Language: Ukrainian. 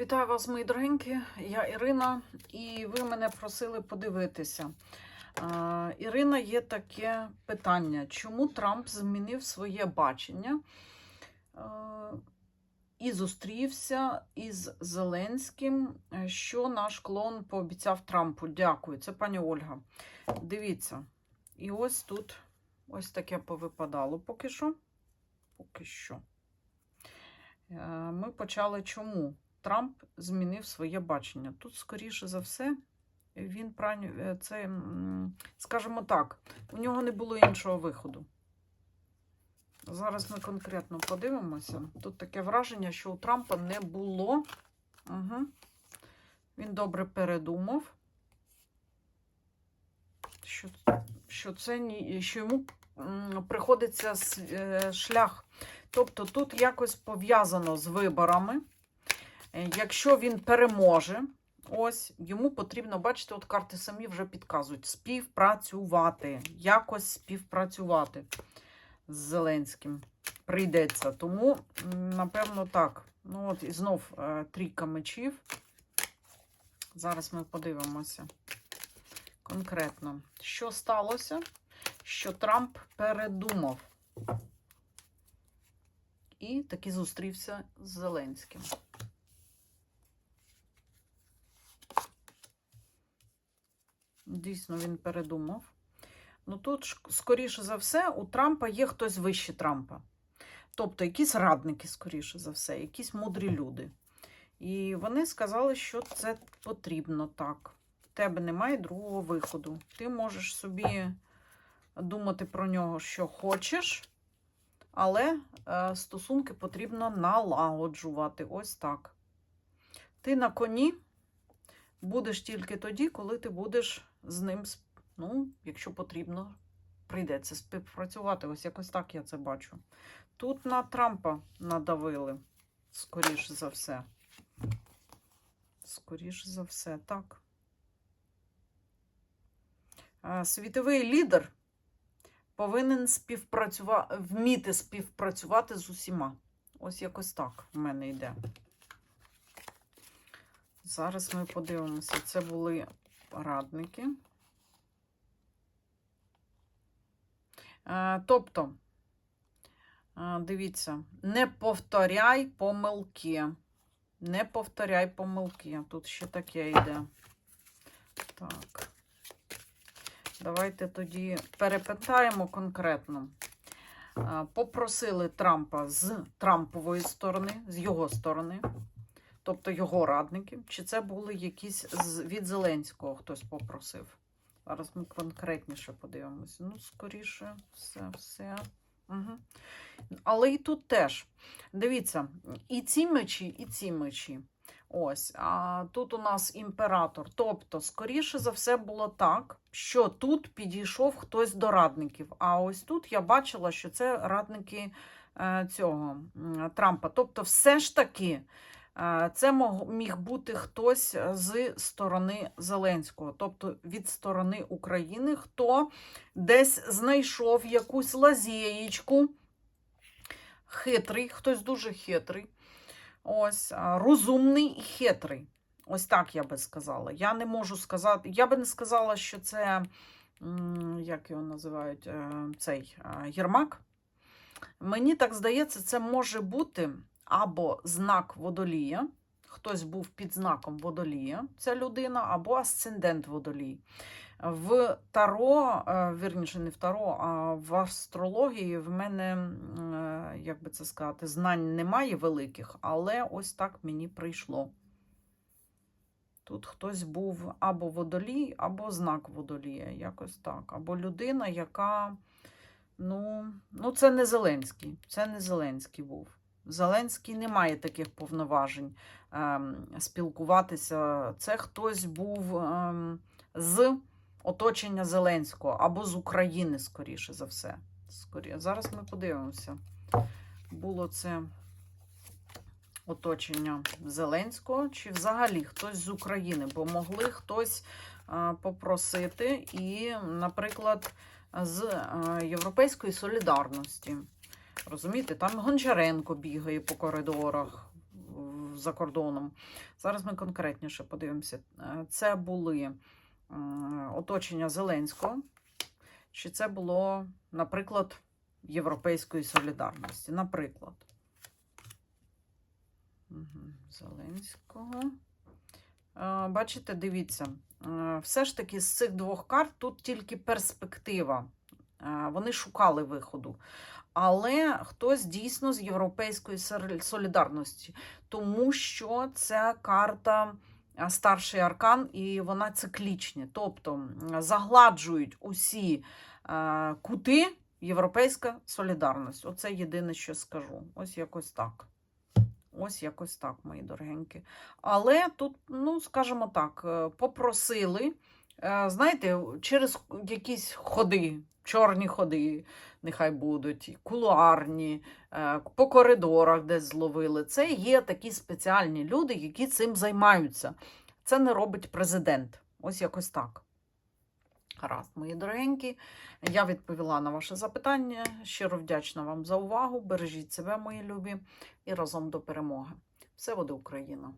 Вітаю вас, мої дорогенькі. Я Ірина, і ви мене просили подивитися. Ірина, є таке питання: чому Трамп змінив своє бачення і зустрівся із Зеленським? Що наш клон пообіцяв Трампу? Дякую. Це пані Ольга. Дивіться. І ось тут ось таке повипадало поки що. Поки що. Е, Ми почали чому? Трамп змінив своє бачення. Тут, скоріше за все, він е, це, скажімо так, у нього не було іншого виходу. Зараз ми конкретно подивимося. Тут таке враження, що у Трампа не було. Угу. Він добре передумав, що, що, це що йому приходиться е, шлях. Тобто тут якось пов'язано з виборами. Е, Якщо він переможе, ось йому потрібно, бачите, от карти самі вже підказують, співпрацювати, якось співпрацювати з Зеленським прийдеться. Тому, напевно, так. Ну, от і знов е, трійка мечів. Зараз ми подивимося конкретно, що сталося, що Трамп передумав і таки зустрівся з Зеленським. Дійсно, він передумав. Ну тут, скоріше за все, у Трампа є хтось вище Трампа. Тобто якісь радники, скоріше за все, якісь мудрі люди. І вони сказали, що це потрібно так. В тебе немає другого виходу. Ти можеш собі думати про нього, що хочеш, але е, стосунки потрібно налагоджувати. Ось так. Ти на коні будеш тільки тоді, коли ти будеш з ним, ну, якщо потрібно, прийдеться співпрацювати. Ось якось так я це бачу. Тут на Трампа надавили, скоріш за все. Скоріш за все, так. Е, Світовий лідер повинен співпрацювати, вміти співпрацювати з усіма. Ось якось так в мене йде. Зараз ми подивимося. Це були радники. Е, Тобто, е, дивіться, не повторяй помилки. Не повторяй помилки. Тут ще таке йде. Так. Давайте тоді перепитаємо конкретно. Е, Попросили Трампа з Трампової сторони, з його сторони, тобто його радники, чи це були якісь від Зеленського хтось попросив. Зараз ми конкретніше подивимося. Ну, скоріше, все, все. Угу. Але і тут теж. Дивіться, і ці мечі, і ці мечі. Ось, а тут у нас імператор. Тобто, скоріше за все було так, що тут підійшов хтось до радників. А ось тут я бачила, що це радники е, цього Трампа. Тобто, все ж таки, це міг бути хтось з сторони Зеленського, тобто від сторони України, хто десь знайшов якусь лазєєчку. Хитрий, хтось дуже хитрий. Ось, розумний і хитрий. Ось так я би сказала. Я не можу сказати, я би не сказала, що це, як його називають, е, цей е, Єрмак. Мені так здається, це може бути або знак водолія. Хтось був під знаком водолія, ця людина, або асцендент водолій. В Таро, е, вірніше, не в Таро, а в астрології в мене, е, як би це сказати, знань немає великих, але ось так мені прийшло. Тут хтось був або водолій, або знак водолія, якось так. Або людина, яка, ну, ну це не Зеленський, це не Зеленський був. Зеленський не має таких повноважень ем, спілкуватися. Це хтось був ем, з оточення Зеленського або з України, скоріше за все. Зараз ми подивимося. Було це оточення Зеленського, чи взагалі хтось з України, бо могли хтось а, попросити і, наприклад, з а, Європейської солідарності. Розумієте, там Гончаренко бігає по коридорах за кордоном. Зараз ми конкретніше подивимося. Е, Це були оточення Зеленського, чи це було, наприклад, Європейської солідарності. Наприклад. Зеленського. Е, Бачите, дивіться, е, все ж таки з цих двох карт тут тільки перспектива. Вони шукали виходу. Але хтось дійсно з Європейської солідарності, тому що це карта старший аркан, і вона циклічна. Тобто загладжують усі кути Європейська солідарність. Оце єдине, що скажу. Ось якось так. Ось якось так, мої дорогенькі. Але тут, ну, скажімо так, е, попросили, знаєте, через якісь ходи, чорні ходи, нехай будуть, кулуарні, е, по коридорах десь зловили. Це є такі спеціальні люди, які цим займаються. Це не робить президент. Ось якось так. Гаразд, мої дорогенькі. Я відповіла на ваше запитання. Щиро вдячна вам за увагу. Бережіть себе, мої любі, і разом до перемоги. Все буде Україна!